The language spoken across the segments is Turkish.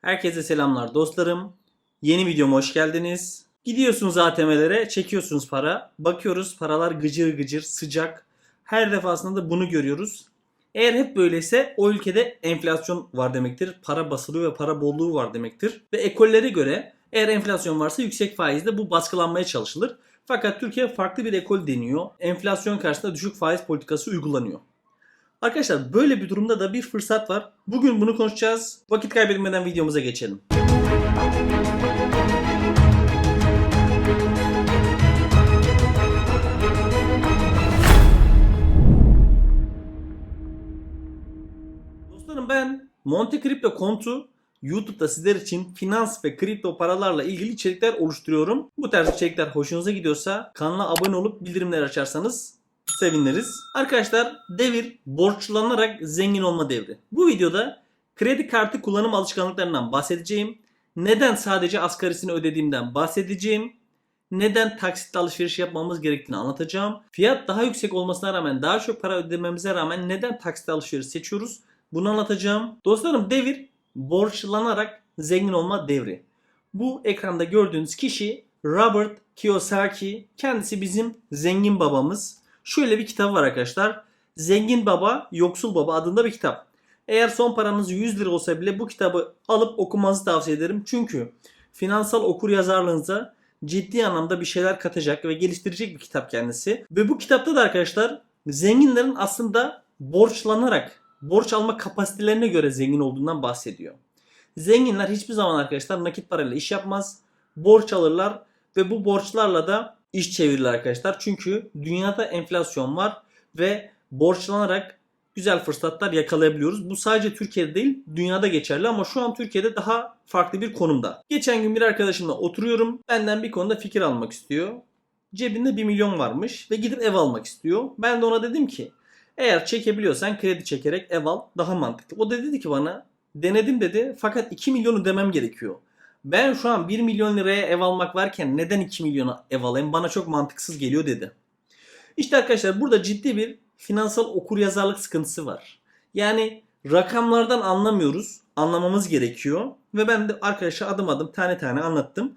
Herkese selamlar dostlarım. Yeni videoma hoş geldiniz. Gidiyorsunuz ATM'lere, çekiyorsunuz para. Bakıyoruz paralar gıcır gıcır, sıcak. Her defasında da bunu görüyoruz. Eğer hep böyleyse o ülkede enflasyon var demektir. Para basılıyor ve para bolluğu var demektir. Ve ekollere göre eğer enflasyon varsa yüksek faizde bu baskılanmaya çalışılır. Fakat Türkiye farklı bir ekol deniyor. Enflasyon karşısında düşük faiz politikası uygulanıyor. Arkadaşlar böyle bir durumda da bir fırsat var. Bugün bunu konuşacağız. Vakit kaybetmeden videomuza geçelim. Dostlarım ben Monte Crypto Kontu YouTube'da sizler için finans ve kripto paralarla ilgili içerikler oluşturuyorum. Bu tarz içerikler hoşunuza gidiyorsa kanala abone olup bildirimleri açarsanız seviniriz. Arkadaşlar devir borçlanarak zengin olma devri. Bu videoda kredi kartı kullanım alışkanlıklarından bahsedeceğim. Neden sadece asgarisini ödediğimden bahsedeceğim. Neden taksitle alışveriş yapmamız gerektiğini anlatacağım. Fiyat daha yüksek olmasına rağmen daha çok para ödememize rağmen neden taksitle alışveriş seçiyoruz? Bunu anlatacağım. Dostlarım devir borçlanarak zengin olma devri. Bu ekranda gördüğünüz kişi Robert Kiyosaki. Kendisi bizim zengin babamız. Şöyle bir kitabı var arkadaşlar. Zengin Baba, Yoksul Baba adında bir kitap. Eğer son paranız 100 lira olsa bile bu kitabı alıp okumanızı tavsiye ederim. Çünkü finansal okur yazarlığınıza ciddi anlamda bir şeyler katacak ve geliştirecek bir kitap kendisi. Ve bu kitapta da arkadaşlar zenginlerin aslında borçlanarak, borç alma kapasitelerine göre zengin olduğundan bahsediyor. Zenginler hiçbir zaman arkadaşlar nakit parayla iş yapmaz. Borç alırlar ve bu borçlarla da iş çevirirler arkadaşlar. Çünkü dünyada enflasyon var ve borçlanarak güzel fırsatlar yakalayabiliyoruz. Bu sadece Türkiye'de değil, dünyada geçerli ama şu an Türkiye'de daha farklı bir konumda. Geçen gün bir arkadaşımla oturuyorum. Benden bir konuda fikir almak istiyor. Cebinde 1 milyon varmış ve gidip ev almak istiyor. Ben de ona dedim ki eğer çekebiliyorsan kredi çekerek ev al daha mantıklı. O da dedi ki bana denedim dedi fakat 2 milyonu demem gerekiyor. Ben şu an 1 milyon liraya ev almak varken neden 2 milyona ev alayım bana çok mantıksız geliyor dedi. İşte arkadaşlar burada ciddi bir finansal okuryazarlık sıkıntısı var. Yani rakamlardan anlamıyoruz. Anlamamız gerekiyor. Ve ben de arkadaşa adım adım tane tane anlattım.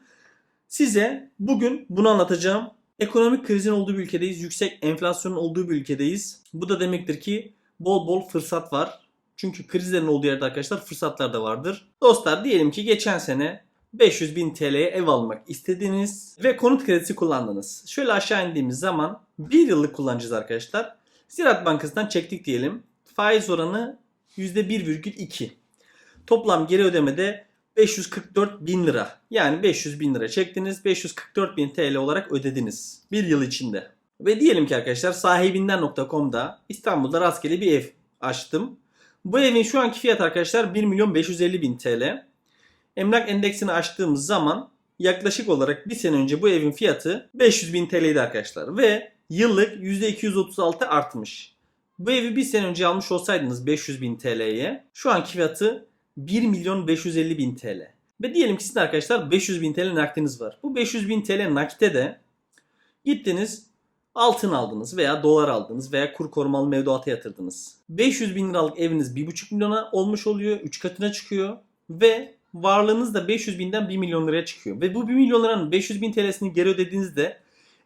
Size bugün bunu anlatacağım. Ekonomik krizin olduğu bir ülkedeyiz. Yüksek enflasyonun olduğu bir ülkedeyiz. Bu da demektir ki bol bol fırsat var. Çünkü krizlerin olduğu yerde arkadaşlar fırsatlar da vardır. Dostlar diyelim ki geçen sene 500 bin TL'ye ev almak istediniz ve konut kredisi kullandınız. Şöyle aşağı indiğimiz zaman bir yıllık kullanacağız arkadaşlar. Ziraat Bankası'ndan çektik diyelim. Faiz oranı %1,2. Toplam geri ödemede 544 bin lira. Yani 500 bin lira çektiniz. 544 bin TL olarak ödediniz. Bir yıl içinde. Ve diyelim ki arkadaşlar sahibinden.com'da İstanbul'da rastgele bir ev açtım. Bu evin şu anki fiyatı arkadaşlar 1 milyon 550 bin TL. Emlak endeksini açtığımız zaman yaklaşık olarak bir sene önce bu evin fiyatı 500 bin TL'ydi arkadaşlar. Ve yıllık %236 artmış. Bu evi bir sene önce almış olsaydınız 500 bin TL'ye şu anki fiyatı 1 milyon 550 bin TL. Ve diyelim ki sizin arkadaşlar 500 bin TL nakdiniz var. Bu 500 bin TL nakite de gittiniz altın aldınız veya dolar aldınız veya kur korumalı mevduata yatırdınız. 500 bin liralık eviniz 1,5 milyona olmuş oluyor. 3 katına çıkıyor. Ve varlığınız da 500 binden 1 milyon liraya çıkıyor. Ve bu 1 milyon liranın 500 bin TL'sini geri ödediğinizde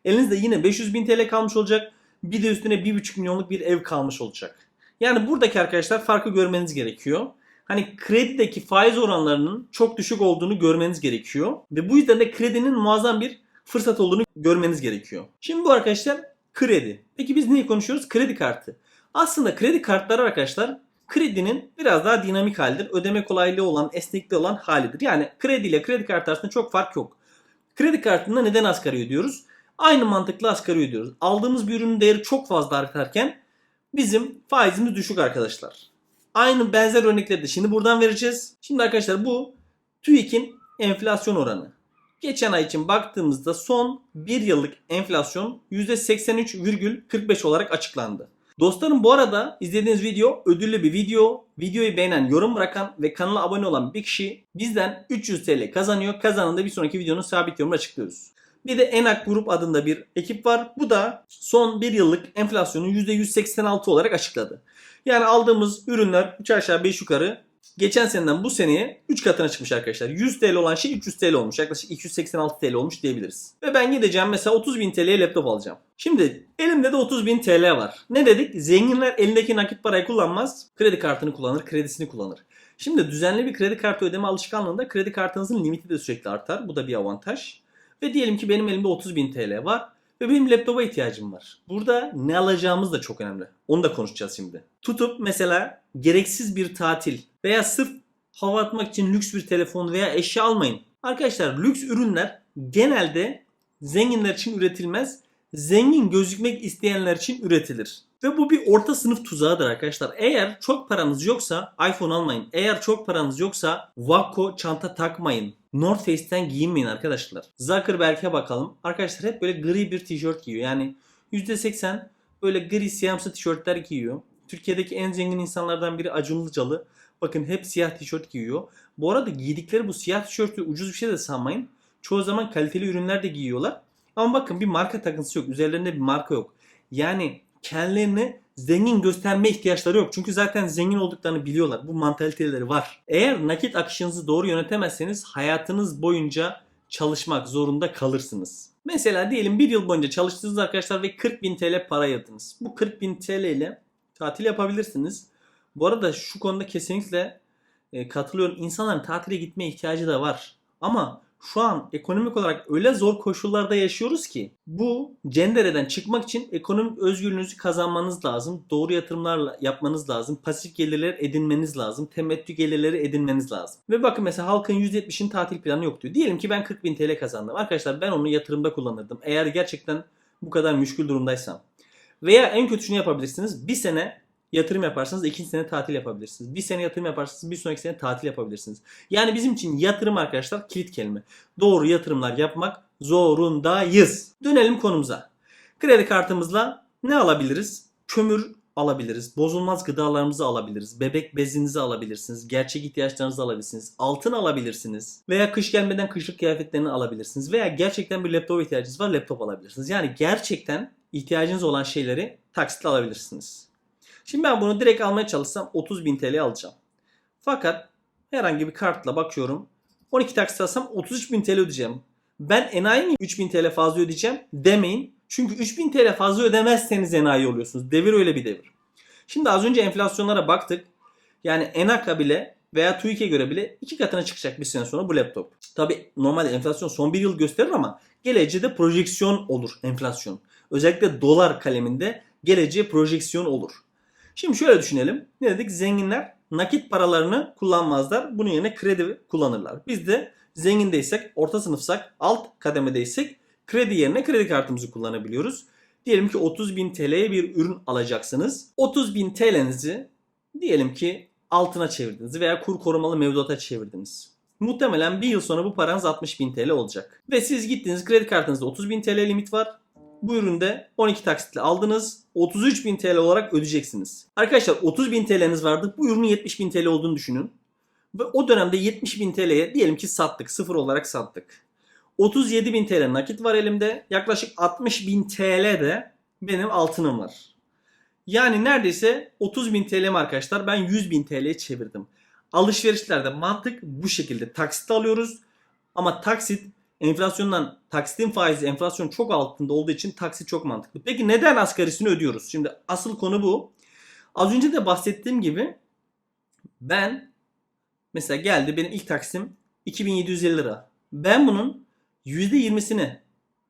elinizde yine 500 bin TL kalmış olacak. Bir de üstüne 1,5 milyonluk bir ev kalmış olacak. Yani buradaki arkadaşlar farkı görmeniz gerekiyor. Hani kredideki faiz oranlarının çok düşük olduğunu görmeniz gerekiyor. Ve bu yüzden de kredinin muazzam bir fırsat olduğunu görmeniz gerekiyor. Şimdi bu arkadaşlar kredi. Peki biz neyi konuşuyoruz? Kredi kartı. Aslında kredi kartları arkadaşlar kredinin biraz daha dinamik halidir. Ödeme kolaylığı olan, esnekliği olan halidir. Yani kredi ile kredi kartı arasında çok fark yok. Kredi kartında neden asgari ödüyoruz? Aynı mantıkla asgari ödüyoruz. Aldığımız bir ürünün değeri çok fazla artarken bizim faizimiz düşük arkadaşlar. Aynı benzer örnekleri de şimdi buradan vereceğiz. Şimdi arkadaşlar bu TÜİK'in enflasyon oranı. Geçen ay için baktığımızda son 1 yıllık enflasyon %83,45 olarak açıklandı. Dostlarım bu arada izlediğiniz video ödüllü bir video. Videoyu beğenen, yorum bırakan ve kanala abone olan bir kişi bizden 300 TL kazanıyor. Kazanında bir sonraki videonun sabit yorumunu açıklıyoruz. Bir de Enak Grup adında bir ekip var. Bu da son 1 yıllık enflasyonu %186 olarak açıkladı. Yani aldığımız ürünler 3 aşağı 5 yukarı geçen seneden bu seneye 3 katına çıkmış arkadaşlar. 100 TL olan şey 300 TL olmuş. Yaklaşık 286 TL olmuş diyebiliriz. Ve ben gideceğim mesela 30 bin TL'ye laptop alacağım. Şimdi elimde de 30 bin TL var. Ne dedik? Zenginler elindeki nakit parayı kullanmaz. Kredi kartını kullanır, kredisini kullanır. Şimdi düzenli bir kredi kartı ödeme alışkanlığında kredi kartınızın limiti de sürekli artar. Bu da bir avantaj. Ve diyelim ki benim elimde 30 bin TL var. Ve benim laptopa ihtiyacım var. Burada ne alacağımız da çok önemli. Onu da konuşacağız şimdi. Tutup mesela gereksiz bir tatil veya sırf hava atmak için lüks bir telefon veya eşya almayın. Arkadaşlar lüks ürünler genelde zenginler için üretilmez. Zengin gözükmek isteyenler için üretilir. Ve bu bir orta sınıf tuzağıdır arkadaşlar. Eğer çok paranız yoksa iPhone almayın. Eğer çok paranız yoksa Wacko çanta takmayın. North Face'ten giyinmeyin arkadaşlar. Zuckerberg'e bakalım. Arkadaşlar hep böyle gri bir tişört giyiyor. Yani %80 böyle gri siyahımsı tişörtler giyiyor. Türkiye'deki en zengin insanlardan biri Acun Ilıcalı. Bakın hep siyah tişört giyiyor. Bu arada giydikleri bu siyah tişörtü ucuz bir şey de sanmayın. Çoğu zaman kaliteli ürünler de giyiyorlar. Ama bakın bir marka takıntısı yok. Üzerlerinde bir marka yok. Yani kendilerini zengin gösterme ihtiyaçları yok. Çünkü zaten zengin olduklarını biliyorlar. Bu mantaliteleri var. Eğer nakit akışınızı doğru yönetemezseniz hayatınız boyunca çalışmak zorunda kalırsınız. Mesela diyelim bir yıl boyunca çalıştınız arkadaşlar ve 40 bin TL para yatınız. Bu 40 bin TL ile tatil yapabilirsiniz. Bu arada şu konuda kesinlikle e, katılıyorum. İnsanların tatile gitmeye ihtiyacı da var. Ama şu an ekonomik olarak öyle zor koşullarda yaşıyoruz ki bu cendereden çıkmak için ekonomik özgürlüğünüzü kazanmanız lazım. Doğru yatırımlar yapmanız lazım. Pasif gelirler edinmeniz lazım. Temettü gelirleri edinmeniz lazım. Ve bakın mesela halkın %70'in tatil planı yok diyor. Diyelim ki ben 40 bin TL kazandım. Arkadaşlar ben onu yatırımda kullanırdım. Eğer gerçekten bu kadar müşkül durumdaysam. Veya en kötü şunu yapabilirsiniz. Bir sene yatırım yaparsanız ikinci sene tatil yapabilirsiniz. Bir sene yatırım yaparsanız bir sonraki sene tatil yapabilirsiniz. Yani bizim için yatırım arkadaşlar kilit kelime. Doğru yatırımlar yapmak zorundayız. Dönelim konumuza. Kredi kartımızla ne alabiliriz? Kömür alabiliriz. Bozulmaz gıdalarımızı alabiliriz. Bebek bezinizi alabilirsiniz. Gerçek ihtiyaçlarınızı alabilirsiniz. Altın alabilirsiniz. Veya kış gelmeden kışlık kıyafetlerini alabilirsiniz. Veya gerçekten bir laptop ihtiyacınız var laptop alabilirsiniz. Yani gerçekten ihtiyacınız olan şeyleri taksitle alabilirsiniz. Şimdi ben bunu direkt almaya çalışsam 30 bin TL alacağım. Fakat herhangi bir kartla bakıyorum. 12 taksit alsam 33 bin TL ödeyeceğim. Ben enayi miyim 3 bin TL fazla ödeyeceğim demeyin. Çünkü 3 bin TL fazla ödemezseniz enayi oluyorsunuz. Devir öyle bir devir. Şimdi az önce enflasyonlara baktık. Yani Enaka bile veya TÜİK'e göre bile iki katına çıkacak bir sene sonra bu laptop. Tabi normalde enflasyon son bir yıl gösterir ama geleceğe de projeksiyon olur enflasyon. Özellikle dolar kaleminde geleceğe projeksiyon olur. Şimdi şöyle düşünelim. Ne dedik? Zenginler nakit paralarını kullanmazlar. Bunun yerine kredi kullanırlar. Biz de zengindeysek, orta sınıfsak, alt kademedeysek kredi yerine kredi kartımızı kullanabiliyoruz. Diyelim ki 30 bin TL'ye bir ürün alacaksınız. 30 bin TL'nizi diyelim ki altına çevirdiniz veya kur korumalı mevduata çevirdiniz. Muhtemelen bir yıl sonra bu paranız 60 bin TL olacak. Ve siz gittiniz kredi kartınızda 30 bin TL limit var. Bu üründe 12 taksitle aldınız. 33.000 TL olarak ödeyeceksiniz. Arkadaşlar 30.000 TL'niz vardı. Bu ürünün 70.000 TL olduğunu düşünün. Ve o dönemde 70.000 TL'ye diyelim ki sattık. Sıfır olarak sattık. 37.000 TL nakit var elimde. Yaklaşık 60.000 TL de benim altınım var. Yani neredeyse 30.000 TL'm arkadaşlar ben 100.000 TL'ye çevirdim. Alışverişlerde mantık bu şekilde. Taksit alıyoruz ama taksit enflasyondan taksitin faizi enflasyon çok altında olduğu için taksit çok mantıklı. Peki neden asgarisini ödüyoruz? Şimdi asıl konu bu. Az önce de bahsettiğim gibi ben mesela geldi benim ilk taksim 2750 lira. Ben bunun %20'sini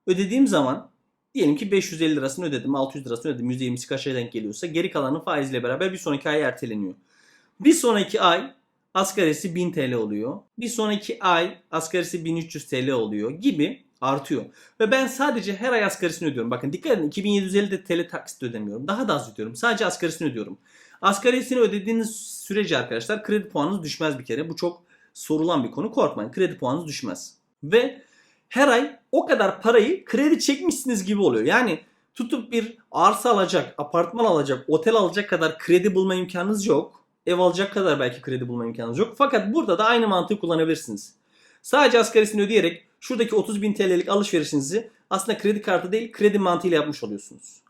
ödediğim zaman diyelim ki 550 lirasını ödedim, 600 lirasını ödedim. %20'si kaça denk geliyorsa geri kalanın faizle beraber bir sonraki ay erteleniyor. Bir sonraki ay asgarisi 1000 TL oluyor. Bir sonraki ay asgarisi 1300 TL oluyor gibi artıyor. Ve ben sadece her ay asgarisini ödüyorum. Bakın dikkat edin 2750 de TL taksit ödemiyorum. Daha da az ödüyorum. Sadece asgarisini ödüyorum. Asgarisini ödediğiniz sürece arkadaşlar kredi puanınız düşmez bir kere. Bu çok sorulan bir konu. Korkmayın. Kredi puanınız düşmez. Ve her ay o kadar parayı kredi çekmişsiniz gibi oluyor. Yani tutup bir arsa alacak, apartman alacak, otel alacak kadar kredi bulma imkanınız yok ev alacak kadar belki kredi bulma imkanınız yok. Fakat burada da aynı mantığı kullanabilirsiniz. Sadece asgarisini ödeyerek şuradaki 30 bin TL'lik alışverişinizi aslında kredi kartı değil kredi mantığıyla yapmış oluyorsunuz.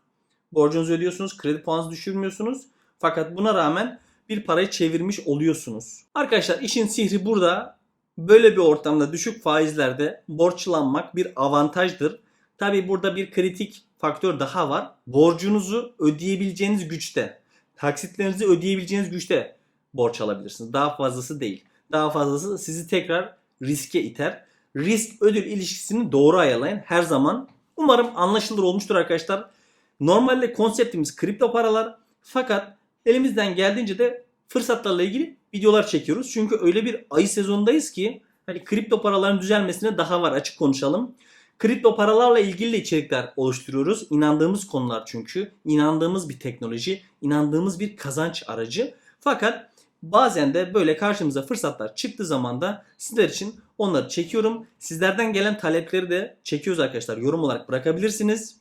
Borcunuzu ödüyorsunuz, kredi puanınızı düşürmüyorsunuz. Fakat buna rağmen bir parayı çevirmiş oluyorsunuz. Arkadaşlar işin sihri burada. Böyle bir ortamda düşük faizlerde borçlanmak bir avantajdır. Tabi burada bir kritik faktör daha var. Borcunuzu ödeyebileceğiniz güçte, taksitlerinizi ödeyebileceğiniz güçte borç alabilirsiniz. Daha fazlası değil. Daha fazlası sizi tekrar riske iter. Risk ödül ilişkisini doğru ayarlayın her zaman. Umarım anlaşılır olmuştur arkadaşlar. Normalde konseptimiz kripto paralar fakat elimizden geldiğince de fırsatlarla ilgili videolar çekiyoruz. Çünkü öyle bir ayı sezonundayız ki hani kripto paraların düzelmesine daha var açık konuşalım. Kripto paralarla ilgili de içerikler oluşturuyoruz. İnandığımız konular çünkü. inandığımız bir teknoloji, inandığımız bir kazanç aracı. Fakat bazen de böyle karşımıza fırsatlar çıktığı zaman da sizler için onları çekiyorum. Sizlerden gelen talepleri de çekiyoruz arkadaşlar. Yorum olarak bırakabilirsiniz.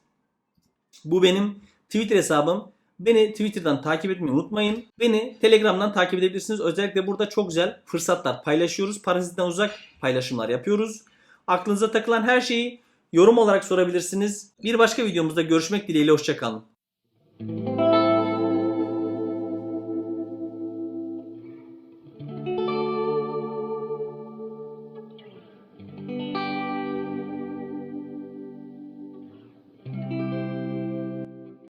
Bu benim Twitter hesabım. Beni Twitter'dan takip etmeyi unutmayın. Beni Telegram'dan takip edebilirsiniz. Özellikle burada çok güzel fırsatlar paylaşıyoruz. Parazitten uzak paylaşımlar yapıyoruz. Aklınıza takılan her şeyi yorum olarak sorabilirsiniz. Bir başka videomuzda görüşmek dileğiyle hoşçakalın.